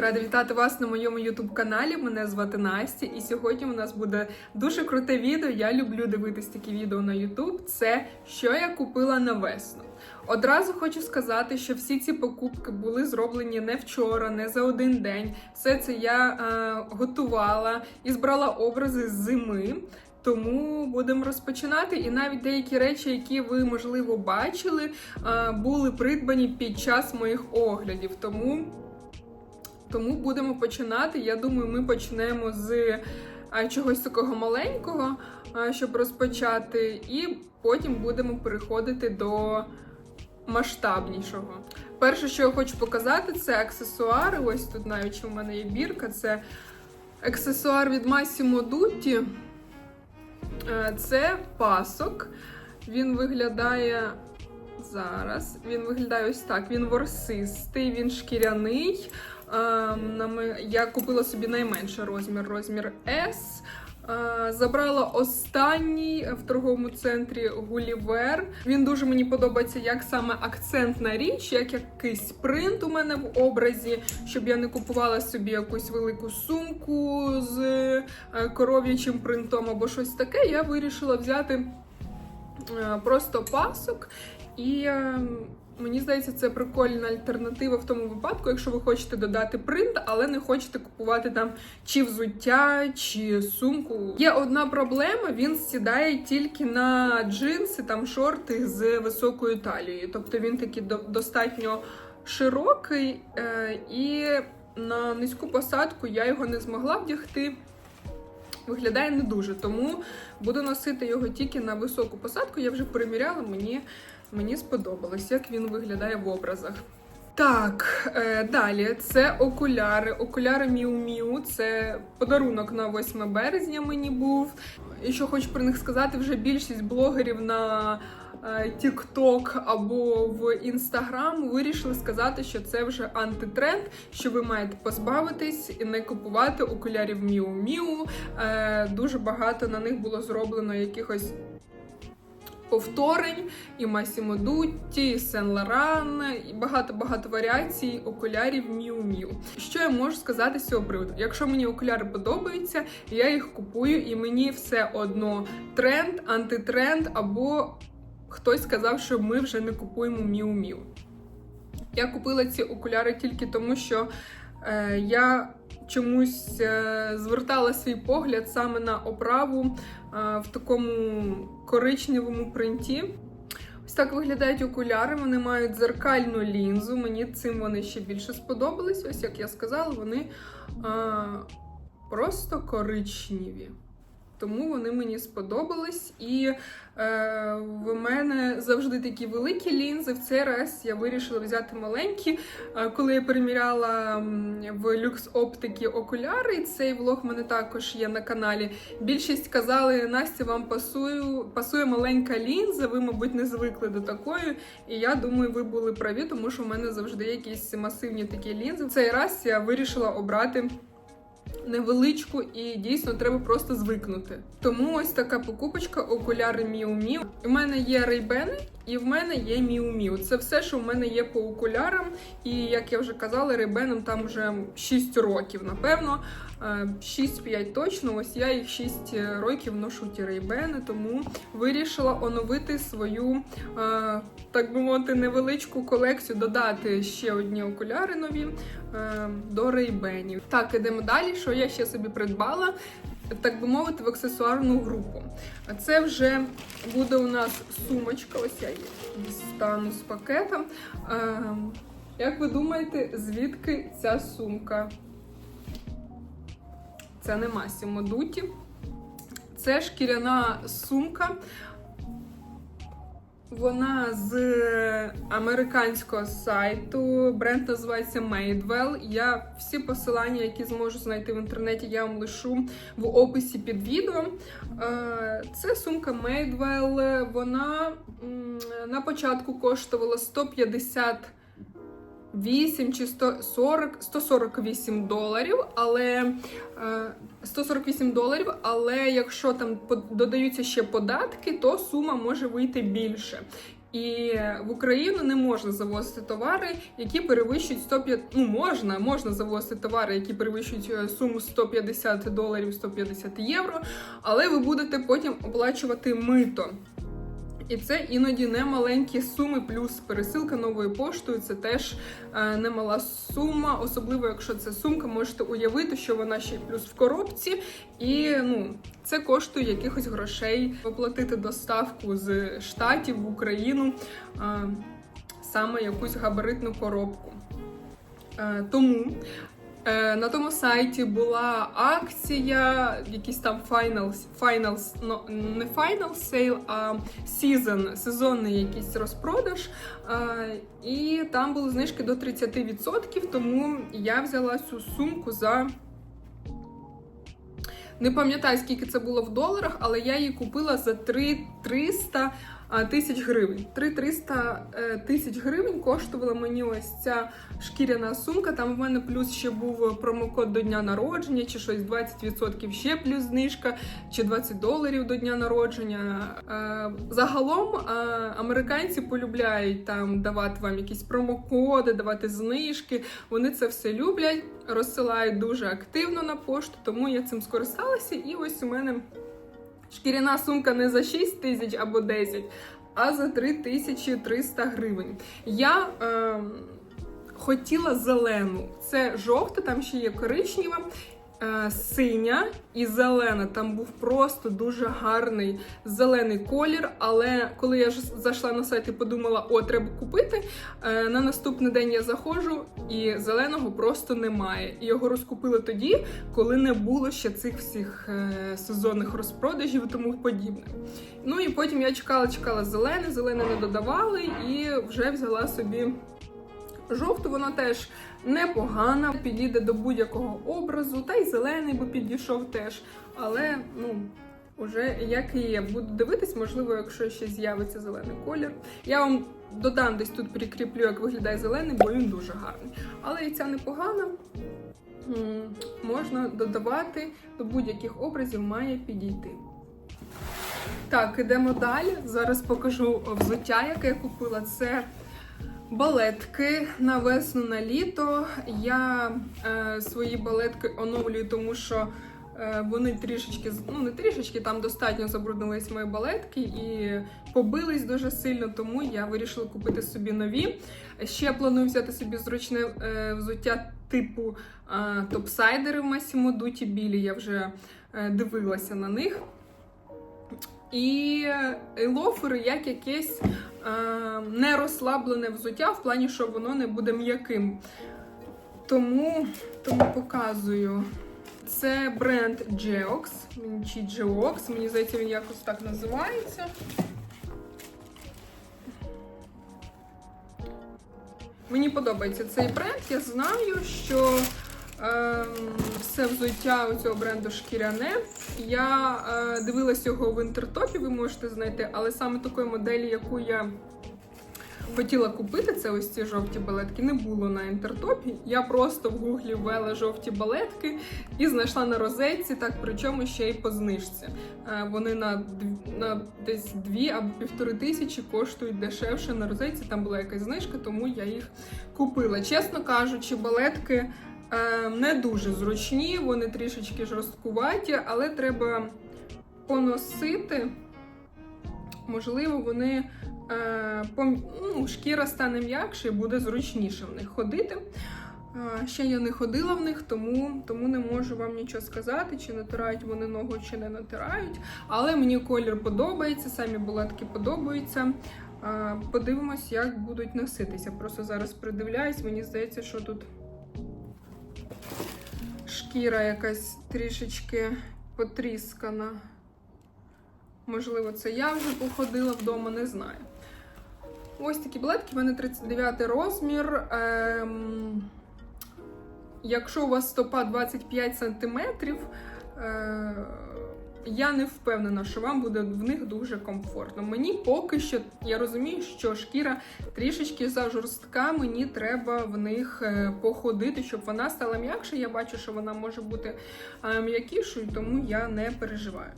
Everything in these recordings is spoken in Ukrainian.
Рада вітати вас на моєму youtube каналі. Мене звати Настя, і сьогодні у нас буде дуже круте відео. Я люблю дивитись такі відео на youtube. Це що я купила на весну. Одразу хочу сказати, що всі ці покупки були зроблені не вчора, не за один день. Все це я е, готувала і збрала образи з зими. Тому будемо розпочинати. І навіть деякі речі, які ви можливо бачили, е, були придбані під час моїх оглядів. Тому, тому будемо починати. Я думаю, ми почнемо з е, чогось такого маленького, е, щоб розпочати, і потім будемо переходити до масштабнішого. Перше, що я хочу показати, це аксесуари. Ось тут навіть у мене є бірка. Це аксесуар від Massimo Dutti. Е, Це пасок. Він виглядає зараз. Він виглядає ось так. Він ворсистий, він шкіряний. Е, Я купила собі найменший розмір, розмір S. Е, Забрала останній в торговому центрі Гулівер. Він дуже мені подобається як саме акцентна річ, як якийсь принт у мене в образі, щоб я не купувала собі якусь велику сумку з е, коров'ячим принтом або щось таке. Я вирішила взяти е, просто пасок і. Мені здається, це прикольна альтернатива в тому випадку, якщо ви хочете додати принт, але не хочете купувати там чи взуття, чи сумку. Є одна проблема: він сідає тільки на джинси, там шорти з високою талією. Тобто він такий достатньо широкий, е, і на низьку посадку я його не змогла вдягти. Виглядає не дуже, тому буду носити його тільки на високу посадку. Я вже переміряла, мені, мені сподобалось, як він виглядає в образах. Так, е, далі це окуляри. Окуляри Miu. Це подарунок на 8 березня мені був. І що хочу про них сказати, вже більшість блогерів на е, TikTok або в Instagram вирішили сказати, що це вже антитренд, що ви маєте позбавитись і не купувати окулярів Miu. Е, Дуже багато на них було зроблено якихось повторень, і Massimo Dutti, і Saint Laurent, і багато-багато варіацій окулярів Miu. Що я можу сказати з цього приводу? Якщо мені окуляри подобаються, я їх купую, і мені все одно тренд, антитренд, або хтось сказав, що ми вже не купуємо Miu. Я купила ці окуляри тільки тому, що я чомусь е, звертала свій погляд саме на оправу е, в такому коричневому принті. Ось так виглядають окуляри. Вони мають зеркальну лінзу. Мені цим вони ще більше сподобались. Ось як я сказала, вони е, просто коричневі. Тому вони мені сподобались. І е, в мене завжди такі великі лінзи. В цей раз я вирішила взяти маленькі. Е, Коли я переміряла в люкс оптики окуляри, і цей влог в мене також є на каналі. Більшість казали, Настя, вам пасує, пасує маленька лінза, ви, мабуть, не звикли до такої. І я думаю, ви були праві, тому що в мене завжди якісь масивні такі лінзи. В цей раз я вирішила обрати невеличку і дійсно треба просто звикнути. Тому ось така покупочка окуляри Miu Miu. У мене є рейбени і в мене є Miu Miu. Це все, що в мене є по окулярам. І як я вже казала, рейбенам там вже 6 років, напевно. Е, 6-5 точно. Ось я їх 6 років ношу ті рейбени, тому вирішила оновити свою, е, так би мовити, невеличку колекцію, додати ще одні окуляри нові е, до рейбенів. Так, ідемо далі. Що я ще собі придбала? Так би мовити, в аксесуарну групу. А Це вже буде у нас сумочка. Ось я її дістану з пакета. Е, Як ви думаєте, звідки ця сумка? Це не Massimo Dutti. Це шкіряна сумка. Вона з американського сайту. Бренд називається Madewell. Я всі посилання, які зможу знайти в інтернеті, я вам лишу в описі під відео. Е, Це сумка Madewell. Вона на початку коштувала 150 8 чи 140, 148 доларів, але е, 148 доларів, але якщо там додаються ще податки, то сума може вийти більше. І в Україну не можна завозити товари, які перевищують 150, ну можна, можна завозити товари, які перевищують е, суму 150 доларів, 150 євро, але ви будете потім оплачувати мито. І це іноді не маленькі суми, плюс. Пересилка новою поштою це теж е, немала сума, особливо якщо це сумка, можете уявити, що вона ще плюс в коробці, і ну це коштує якихось грошей. Оплатити доставку з штатів в Україну е, саме якусь габаритну коробку. Е, тому На тому сайті була акція, якийсь там final, final, ну, не final sale, а season, сезонний якийсь розпродаж. Е, І там були знижки до 30%, тому я взяла цю сумку за. Не пам'ятаю, скільки це було в доларах, але я її купила за 300 тисяч гривень. 300 е, тисяч гривень коштувала мені ось ця шкіряна сумка. Там в мене плюс ще був промокод до дня народження, чи щось 20% ще плюс знижка, чи 20 доларів до дня народження. Е, загалом е, американці полюбляють там давати вам якісь промокоди, давати знижки. Вони це все люблять, розсилають дуже активно на пошту, тому я цим скористалася. І ось у мене. Шкіряна сумка не за 6 тисяч або 10, а за 3300 гривень. Я е, хотіла зелену. Це жовта, там ще є коричнева. Е, синя і зелена. Там був просто дуже гарний зелений колір. Але коли я зайшла на сайт і подумала, о, треба купити. Е, на наступний день я заходжу, і зеленого просто немає. І його розкупили тоді, коли не було ще цих всіх е, сезонних розпродажів і тому подібне. Ну і потім я чекала, чекала зелене, зелене не додавали, і вже взяла собі. Жовту вона теж непогана, підійде до будь-якого образу, та й зелений би підійшов теж. Але, ну, уже як і є. Буду дивитись, можливо, якщо ще з'явиться зелений колір. Я вам додам десь тут прикріплю, як виглядає зелений, бо він дуже гарний. Але і ця непогана. Можна додавати до будь-яких образів, має підійти. Так, ідемо далі. Зараз покажу взуття, яке я купила. Це Балетки на весну на літо. Я е, свої балетки оновлюю, тому що е, вони трішечки, ну не трішечки, там достатньо забруднились мої балетки і побились дуже сильно, тому я вирішила купити собі нові. Ще планую взяти собі зручне е, взуття типу е, топсайдери в Massimo Dutti білі. Я вже е, дивилася на них. І е, лофери як якесь не розслаблене взуття, в плані, що воно не буде м'яким. Тому тому показую. Це бренд Geox, чи Geox, мені здається, він якось так називається. Мені подобається цей бренд. Я знаю, що е, все взуття цього бренду шкіряне. Я е, дивилась його в інтертопі, ви можете знайти, але саме такої моделі, яку я хотіла купити, це ось ці жовті балетки, не було на інтертопі. Я просто в гуглі ввела жовті балетки і знайшла на розетці, так причому ще й по знижці. Е, вони на на десь дві або півтори тисячі коштують дешевше на розетці. Там була якась знижка, тому я їх купила. Чесно кажучи, балетки. Е, не дуже зручні, вони трішечки жорсткуваті, але треба поносити. Можливо, вони е, ну, шкіра стане м'якше і буде зручніше в них ходити. Е, ще я не ходила в них, тому тому не можу вам нічого сказати, чи натирають вони ногу, чи не натирають. Але мені колір подобається, самі булатки подобаються. Подивимось, як будуть носитися. Просто зараз придивляюсь, мені здається, що тут шкіра якась трішечки потріскана. Можливо, це я вже походила вдома, не знаю. Ось такі балетки, в мене 39 розмір. Ем, Якщо у вас стопа 25 см, е, я не впевнена, що вам буде в них дуже комфортно. Мені поки що я розумію, що шкіра трішечки зажорстка, мені треба в них е, походити, щоб вона стала м'якше. Я бачу, що вона може бути е, м'якішою, тому я не переживаю.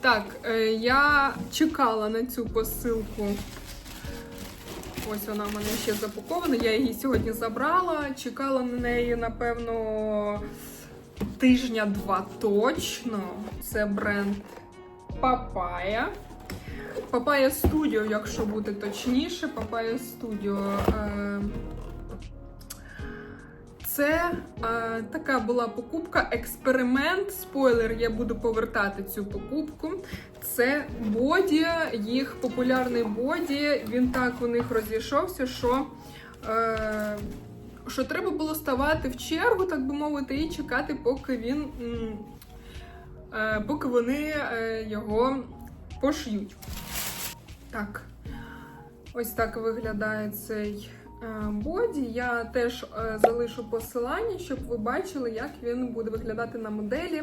Так, е, я чекала на цю посилку. Ось вона в мене ще запакована. Я її сьогодні забрала. Чекала на неї, напевно, тижня-два точно. Це бренд Papaya. Papaya Studio, якщо бути точніше. Papaya Studio. Е, Це е, така була покупка, експеримент. Спойлер, я буду повертати цю покупку. Це боді, їх популярний боді. Він так у них розійшовся, що, е, що треба було ставати в чергу, так би мовити, і чекати, поки він е, поки вони е, його пошиють. Так, ось так виглядає цей е, боді. Я теж залишу посилання, щоб ви бачили, як він буде виглядати на моделі.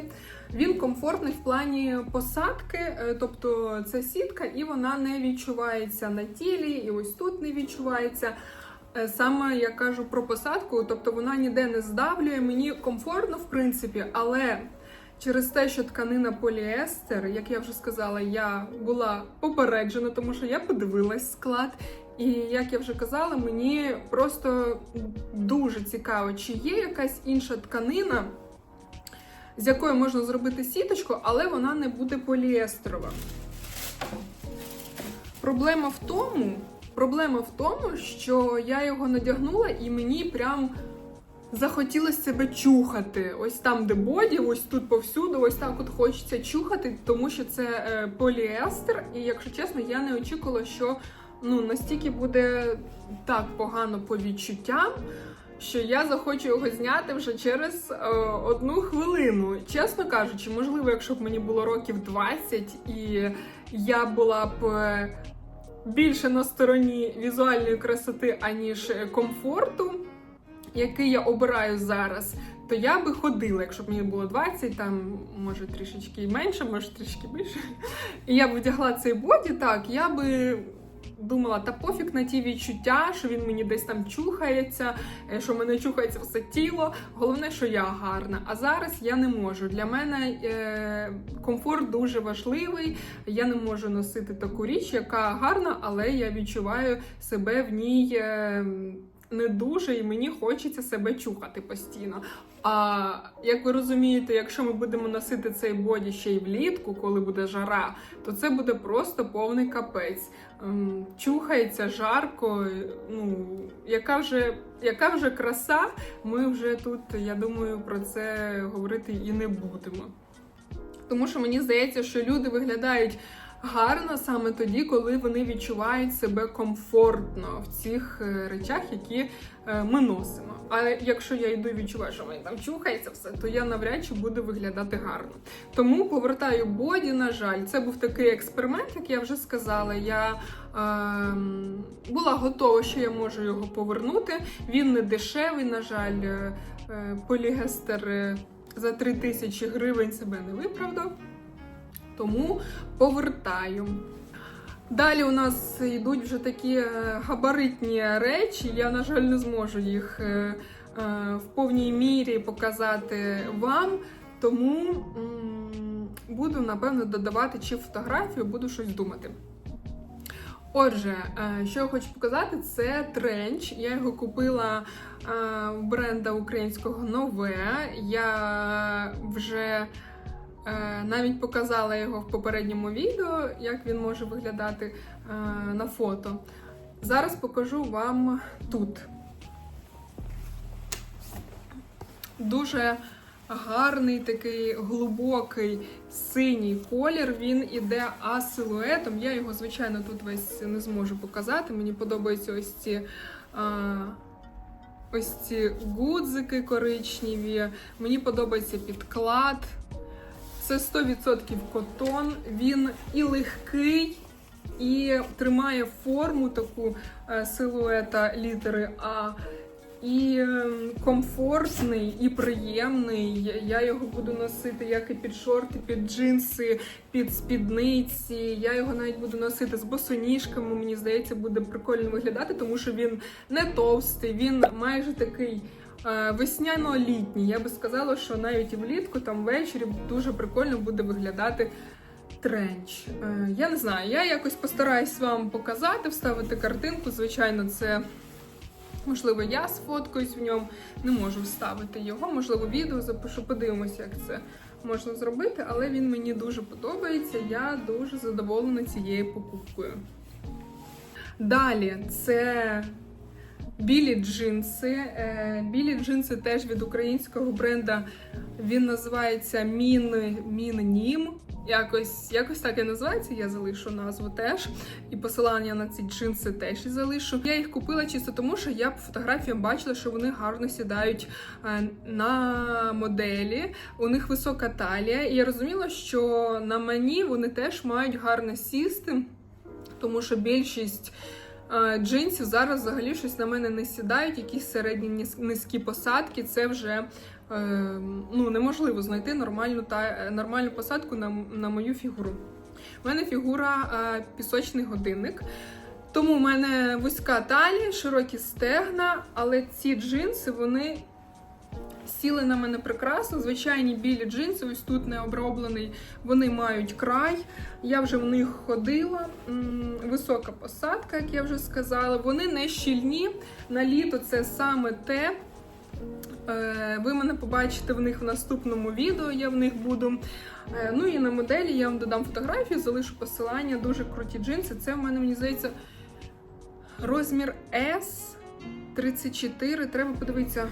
Він комфортний в плані посадки, тобто це сітка, і вона не відчувається на тілі, і ось тут не відчувається. Е, Саме я кажу про посадку, тобто вона ніде не здавлює. Мені комфортно, в принципі, але через те, що тканина поліестер, як я вже сказала, я була попереджена, тому що я подивилась склад. І як я вже казала, мені просто дуже цікаво, чи є якась інша тканина, з якої можна зробити сіточку, але вона не буде поліестерова. Проблема в тому, проблема в тому, що я його надягнула і мені прям захотілося себе чухати. Ось там, де боді, ось тут повсюду, ось так от хочеться чухати, тому що це е, поліестер. І якщо чесно, я не очікувала, що ну настільки буде так погано по відчуттям. Що я захочу його зняти вже через е, одну хвилину. Чесно кажучи, можливо, якщо б мені було років 20 і я була б е, більше на стороні візуальної красоти, аніж е, комфорту, який я обираю зараз, то я би ходила, якщо б мені було 20, там може трішечки менше, може трішки більше. І я б вдягла цей боді, так, я би думала, та пофіг на ті відчуття, що він мені десь там чухається, е, що мене чухається все тіло. Головне, що я гарна. А зараз я не можу. Для мене е, комфорт дуже важливий. Я не можу носити таку річ, яка гарна, але я відчуваю себе в ній. Не дуже, і мені хочеться себе чухати постійно. А як ви розумієте, якщо ми будемо носити цей боді ще й влітку, коли буде жара, то це буде просто повний капець. Ем, Чухається жарко. Ну яка вже яка вже краса, ми вже тут, я думаю, про це говорити і не будемо. Тому що мені здається, що люди виглядають гарно саме тоді, коли вони відчувають себе комфортно в цих е, речах, які е, ми носимо. А якщо я йду відчуваю, що мені там чухається все, то я навряд чи буду виглядати гарно. Тому повертаю боді, на жаль, це був такий експеримент, як я вже сказала. Я е, була готова, що я можу його повернути. Він не дешевий, на жаль, е, полігестер е, за 3 тисячі гривень себе не виправдав. Тому повертаю. Далі у нас йдуть вже такі е, габаритні речі. Я, на жаль, не зможу їх е, е, в повній мірі показати вам. Тому буду, напевно, додавати чи фотографію, буду щось думати. Отже, що я хочу показати, це тренч. Я його купила в бренда українського нове. Я вже Навіть показала його в попередньому відео, як він може виглядати е, на фото. Зараз покажу вам тут. Дуже гарний такий глибокий синій колір. Він іде асилуетом. Я його, звичайно, тут весь не зможу показати. Мені подобаються ось ці. А, Ось ці гудзики коричневі. Мені подобається підклад. Це 100% котон. Він і легкий, і тримає форму таку е, силуета літери А. І е, комфортний, і приємний. Я його буду носити як і під шорти, під джинси, під спідниці. Я його навіть буду носити з босоніжками. Мені здається, буде прикольно виглядати, тому що він не товстий, він майже такий. Е, Весняно-літній. Я би сказала, що навіть влітку, там ввечері дуже прикольно буде виглядати тренч. Е, Я не знаю, я якось постараюсь вам показати, вставити картинку. Звичайно, це можливо я сфоткаюсь в ньому. Не можу вставити його, можливо, відео запишу, подивимося, як це можна зробити, але він мені дуже подобається. Я дуже задоволена цією покупкою. Далі це білі джинси. Е, Білі джинси теж від українського бренда. Він називається Мін, Міннім. Якось, якось так і називається. Я залишу назву теж. І посилання на ці джинси теж залишу. Я їх купила чисто тому, що я по фотографіям бачила, що вони гарно сідають е, на моделі. У них висока талія. І я розуміла, що на мені вони теж мають гарно сісти, тому що більшість. Джинсів зараз взагалі щось на мене не сідають, якісь середні низькі посадки. Це вже е, ну, неможливо знайти нормальну та нормальну посадку на, на мою фігуру. У мене фігура е, пісочний годинник. Тому в мене вузька талія, широкі стегна, але ці джинси вони сіли на мене прекрасно. Звичайні білі джинси, ось тут не оброблений, вони мають край. Я вже в них ходила. Висока посадка, як я вже сказала. Вони не щільні. На літо це саме те. Е, Ви мене побачите в них в наступному відео, я в них буду. Е, Ну і на моделі я вам додам фотографію, залишу посилання. Дуже круті джинси. Це в мене, мені здається, розмір S 34. Треба подивитися.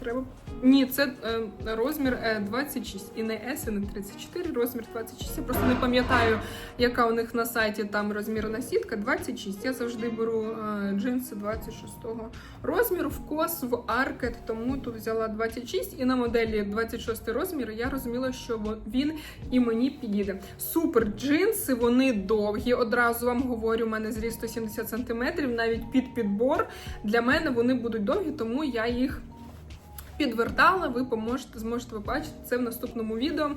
Треба. Ні, це е, розмір е, 26. І не S, і не 34, розмір 26. Я просто не пам'ятаю, яка у них на сайті там розмірна сітка. 26. Я завжди беру е, джинси 26-го розміру в кос, в аркет, тому тут взяла 26. І на моделі 26 розмір я розуміла, що він і мені підійде. Супер джинси, вони довгі. Одразу вам говорю, у мене зріст 170 см, навіть під підбор. Для мене вони будуть довгі, тому я їх підвертала. Ви поможете, зможете побачити це в наступному відео.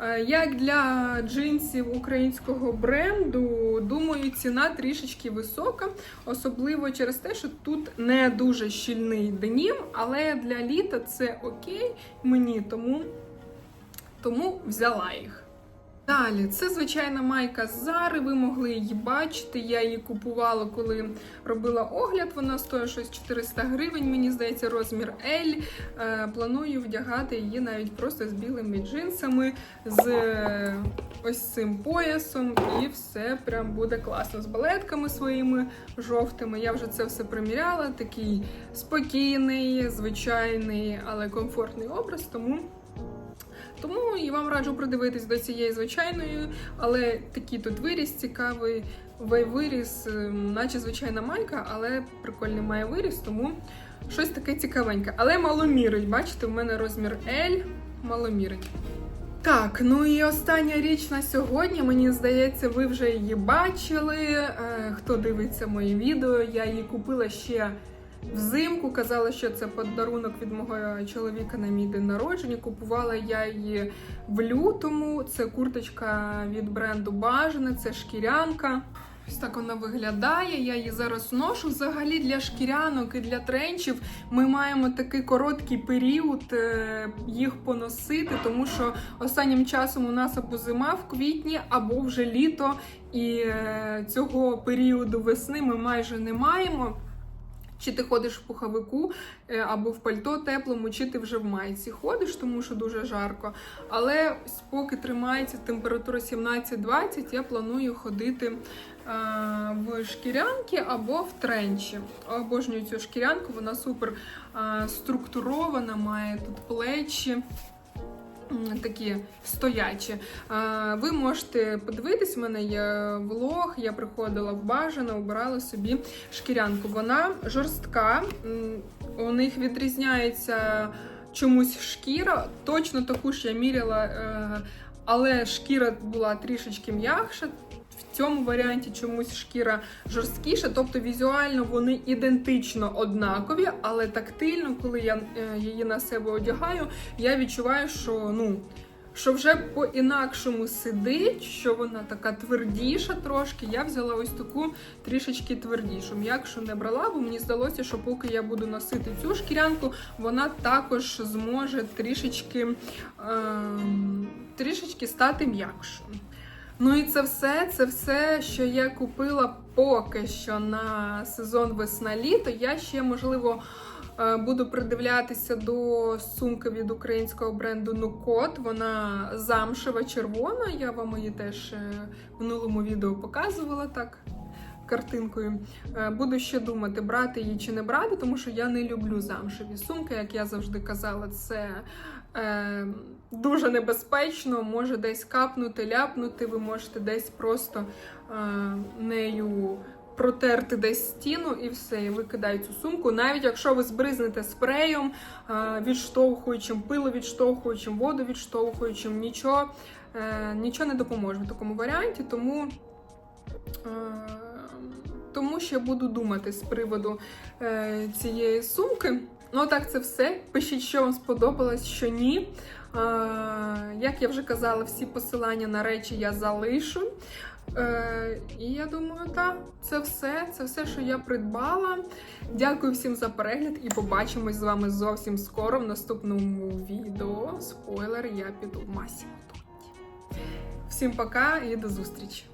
Е, Як для джинсів українського бренду, думаю, ціна трішечки висока, особливо через те, що тут не дуже щільний денім, але для літа це окей мені, тому, тому взяла їх. Далі, це звичайна майка Зари. Ви могли її бачити. Я її купувала, коли робила огляд. Вона стоїть щось 400 гривень. Мені здається, розмір L. Е, планую вдягати її навіть просто з білими джинсами, з е, ось цим поясом, і все прям буде класно. З балетками своїми жовтими. Я вже це все приміряла. Такий спокійний, звичайний, але комфортний образ. Тому. Тому і вам раджу придивитись до цієї звичайної, але такий тут виріс цікавий. вей- Виріс, ем, наче звичайна майка, але прикольний має виріс, тому щось таке цікавеньке. Але маломірить. Бачите, в мене розмір L маломірить. Так, ну і остання річ на сьогодні. Мені здається, ви вже її бачили. Е, Хто дивиться мої відео, я її купила ще взимку. Казала, що це подарунок від мого чоловіка на мій день народження. Купувала я її в лютому. Це курточка від бренду Бажане, це шкірянка. Ось так вона виглядає. Я її зараз ношу. Взагалі для шкірянок і для тренчів ми маємо такий короткий період е, їх поносити, тому що останнім часом у нас або зима в квітні, або вже літо, і е, цього періоду весни ми майже не маємо. Чи ти ходиш в пуховику е, або в пальто теплому, чи ти вже в майці ходиш, тому що дуже жарко. Але поки тримається температура 17-20, я планую ходити е, в шкірянки або в тренчі. Обожнюю цю шкірянку, вона супер е, структурована, має тут плечі. Такі стоячі. Ви можете подивитись, в мене є влог. Я приходила в бажано, обирала собі шкірянку. Вона жорстка, у них відрізняється чомусь шкіра. Точно таку ж я міряла, е, але шкіра була трішечки м'якша. В цьому варіанті чомусь шкіра жорсткіша, тобто візуально вони ідентично однакові, але тактильно, коли я е, її на себе одягаю, я відчуваю, що ну. Що вже по-інакшому сидить, що вона така твердіша трошки. Я взяла ось таку трішечки твердішу. М'якшу не брала, бо мені здалося, що поки я буду носити цю шкірянку, вона також зможе трішечки, ем, трішечки стати м'якшою. Ну і це все, це все, що я купила поки що на сезон весна-літо. Я ще, можливо, е, буду придивлятися до сумки від українського бренду Нукот. Вона замшева червона. Я вам її теж е, в минулому відео показувала так. Картинкою Е, буду ще думати, брати її чи не брати, тому що я не люблю замшеві сумки. Як я завжди казала, це е, дуже небезпечно, може десь капнути, ляпнути. Ви можете десь просто е, нею протерти десь стіну і все, і викидаю цю сумку. Навіть якщо ви збризнете спреєм, е, відштовхуючим, пиловідштовхуючим, водовідштовхуючим, нічого, е, нічого не допоможе в такому варіанті, тому. Е, тому ще буду думати з приводу е, цієї сумки. Ну, так, це все. Пишіть, що вам сподобалось, що ні. Е, як я вже казала, всі посилання на речі я залишу. Е, і я думаю, так, це все. Це все, що я придбала. Дякую всім за перегляд і побачимось з вами зовсім скоро в наступному відео. Спойлер, я піду в масі. Всім пока і до зустрічі!